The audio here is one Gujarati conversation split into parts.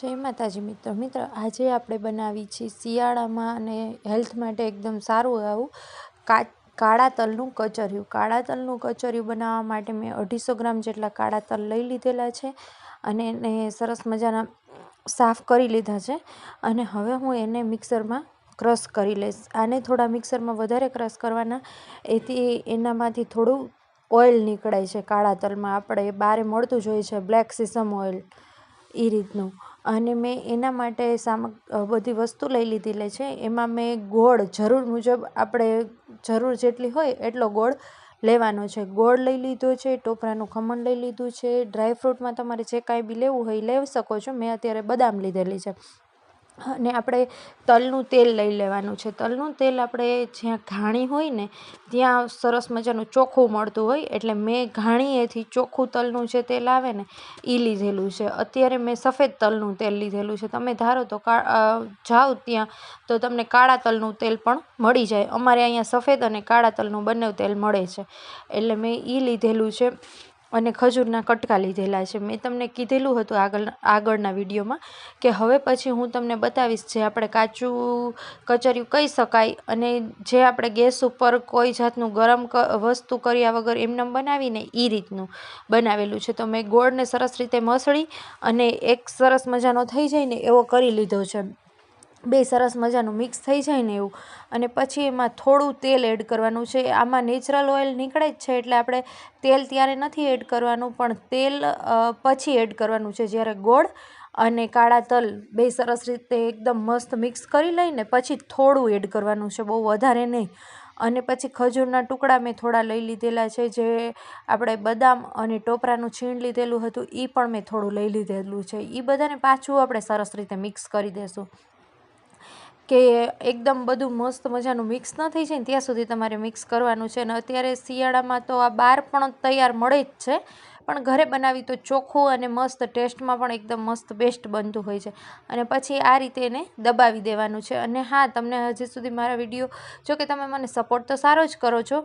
જય માતાજી મિત્રો. મિત્રો, આજે આપણે બનાવી છીએ શિયાળામાં અને હેલ્થ માટે એકદમ સારું આવું કાળા તલનું કચરિયું. કાળા તલનું કચરિયું બનાવવા માટે મેં અઢીસો ગ્રામ જેટલા કાળા તલ લઈ લીધેલા છે અને એને સરસ મજાના સાફ કરી લીધા છે અને હવે હું એને મિક્સરમાં ક્રશ કરી લઈશ. આને થોડા મિક્સરમાં વધારે ક્રશ કરવાના એથી એનામાંથી થોડું ઓઇલ નીકળાય છે કાળા તલમાં. આપણે બારે મળતું જ હોય છે બ્લેક સિસમ ઓઇલ. એ રીતનું. અને મેં એના માટે સામગ બધી વસ્તુ લઈ લીધેલી છે. એમાં મેં ગોળ જરૂર મુજબ આપણે જરૂર જેટલી હોય એટલો ગોળ લેવાનો છે. ગોળ લઈ લીધો છે, ટોપરાનું ખમણ લઈ લીધું છે, ડ્રાયફ્રૂટમાં તમારે જે કાંઈ બી લેવું હોય લઈ શકો છો. મેં અત્યારે બદામ લીધેલી છે. અને આપણે તલનું તેલ લઈ લેવાનું છે. તલનું તેલ આપણે જ્યાં ઘાણી હોય ને, ત્યાં સરસ મજાનું ચોખ્ખું મળતું હોય. એટલે મેં ઘાણીએથી ચોખ્ખું તલનું જે તેલ આવે ને એ લીધેલું છે. અત્યારે મેં સફેદ તલનું તેલ લીધેલું છે. તમે ધારો તો જાઓ ત્યાં, તો તમને કાળા તલનું તેલ પણ મળી જાય. અમારે અહીંયા સફેદ અને કાળા તલનું બંને તેલ મળે છે. એટલે મેં એ લીધેલું છે. અને ખજૂરના કટકા લીધેલા છે. મેં તમને કીધેલું હતું આગળ, આગળના વિડીયોમાં કે હવે પછી હું તમને બતાવીશ જે આપણે કાચું કચરિયું કહી શકાય અને જે આપણે ગેસ ઉપર કોઈ જાતનું ગરમ વસ્તુ કર્યા વગર એમને બનાવીને એ રીતનું બનાવેલું છે. તો મેં ગોળને સરસ રીતે મસળી અને એક સરસ મજાનો થઈ જાય ને એવો કરી લીધો છે. બે સરસ મજાનું મિક્સ થઈ જાય ને એવું. અને પછી એમાં થોડું તેલ એડ કરવાનું છે. આમાં નેચરલ ઓઇલ નીકળે જ છે એટલે આપણે તેલ ત્યારે નથી એડ કરવાનું, પણ તેલ પછી એડ કરવાનું છે. જ્યારે ગોળ અને કાળા તલ બે સરસ રીતે એકદમ મસ્ત મિક્સ કરી લઈને પછી થોડું એડ કરવાનું છે, બહુ વધારે નહીં. અને પછી ખજૂરના ટુકડા મેં થોડા લઈ લીધેલા છે, જે આપણે બદામ અને ટોપરાનું છીણ લીધેલું હતું એ પણ મેં થોડું લઈ લીધેલું છે. એ બધાને પાછું આપણે સરસ રીતે મિક્સ કરી દઈશું કે એકદમ બધું મસ્ત મજાનું મિક્સ ન થઈ જાય ને ત્યાં સુધી તમારે મિક્સ કરવાનું છે. અને અત્યારે શિયાળામાં તો આ બહાર પણ તૈયાર મળે જ છે. પણ ઘરે બનાવી તો ચોખ્ખું અને મસ્ત ટેસ્ટમાં પણ એકદમ મસ્ત બેસ્ટ બનતું હોય છે. અને પછી આ રીતે એને દબાવી દેવાનું છે. અને હા, તમને હજી સુધી મારા વીડિયો, જો કે તમે મને સપોર્ટ તો સારો જ કરો છો.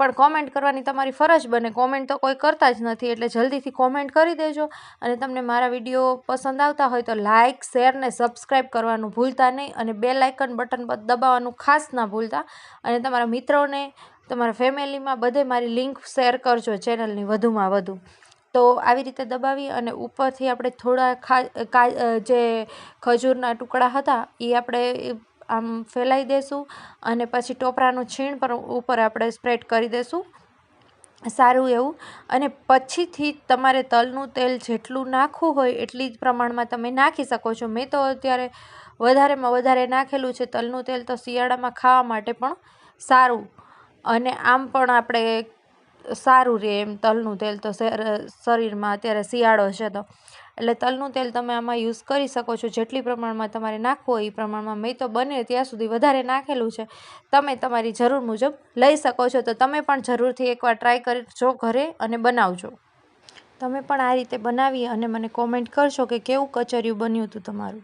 પણ કોમેન્ટ કરવાની તમારી ફરજ બને. કોમેન્ટ તો કોઈ કરતા જ નથી, એટલે જલ્દીથી કોમેન્ટ કરી દેજો. અને તમને મારા વીડિયો પસંદ આવતા હોય તો લાઇક શેર ને સબસ્ક્રાઈબ કરવાનું ભૂલતા નહીં અને બે લાઇકન બટન પર દબાવવાનું ખાસ ના ભૂલતા. અને તમારા મિત્રોને, તમારા ફેમિલીમાં બધે મારી લિંક શેર કરજો ચેનલની વધુમાં વધુ. તો આવી રીતે દબાવી અને ઉપરથી આપણે થોડા ખા જે ખજૂરના ટુકડા હતા એ આપણે આમ ફેલાવી દઈશું અને પછી ટોપરાનું છીણ પર ઉપર આપણે સ્પ્રેડ કરી દઈશું સારું એવું. અને પછીથી તમારે તલનું તેલ જેટલું નાખવું હોય એટલી જ પ્રમાણમાં તમે નાખી શકો છો. મેં તો અત્યારે વધારેમાં વધારે નાખેલું છે તલનું તેલ તો શિયાળામાં ખાવા માટે પણ સારું. અને આમ પણ આપણે સારું રહે એમ તલનું તેલ તો શરીરમાં અત્યારે શિયાળો છે તો. એટલે તલનું તેલ તમે આમાં યુઝ કરી શકો છો. જેટલી પ્રમાણમાં તમારે નાખવું હોય એ પ્રમાણમાં. મેં તો બને ત્યાં સુધી વધારે નાખેલું છે. તમે તમારી જરૂર મુજબ લઈ શકો છો. તો તમે પણ જરૂરથી એકવાર ટ્રાય કરજો ઘરે અને બનાવજો. તમે પણ આ રીતે બનાવી અને મને કોમેન્ટ કરશો કે કેવું કચરિયું બન્યું હતું તમારું?